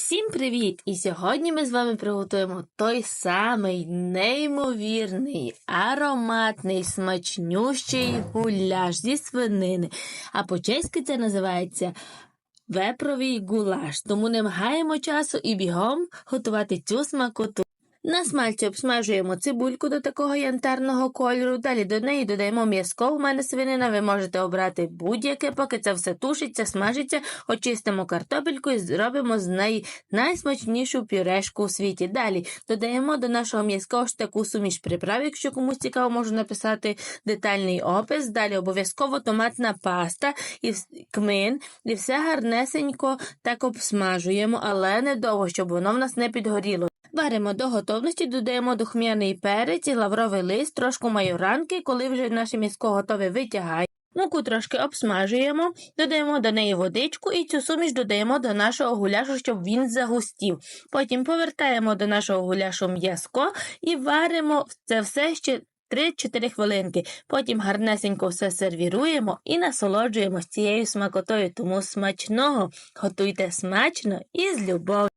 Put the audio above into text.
Всім привіт! І сьогодні ми з вами приготуємо той самий неймовірний, ароматний, смачнющий гуляш зі свинини. А по-чеськи це називається вепровий гулаш. Тому не мгаємо часу і бігом готувати цю смакоту. На смальці обсмажуємо цибульку до такого янтарного кольору. Далі до неї додаємо м'язко. У мене свинина. Ви можете обрати будь-яке, поки це все тушиться, смажиться, очистимо картопельку і зробимо з неї найсмачнішу пюрешку у світі. Далі додаємо до нашого м'язка ось таку суміш приправ. Якщо комусь цікаво, можу написати детальний опис. Далі обов'язково томатна паста і кмин, і все гарнесенько так обсмажуємо, але не довго, щоб воно в нас не підгоріло. Варимо до готовності, додаємо духмяний перець і лавровий лист, трошку майоранки, коли вже наше м'яско готове витягаємо. Муку трошки обсмажуємо, додаємо до неї водичку і цю суміш додаємо до нашого гуляшу, щоб він загустів. Потім повертаємо до нашого гуляшу м'язко і варимо це все ще 3-4 хвилинки. Потім гарнесенько все сервіруємо і насолоджуємось цією смакотою. Тому смачного готуйте смачно і з любов'ю.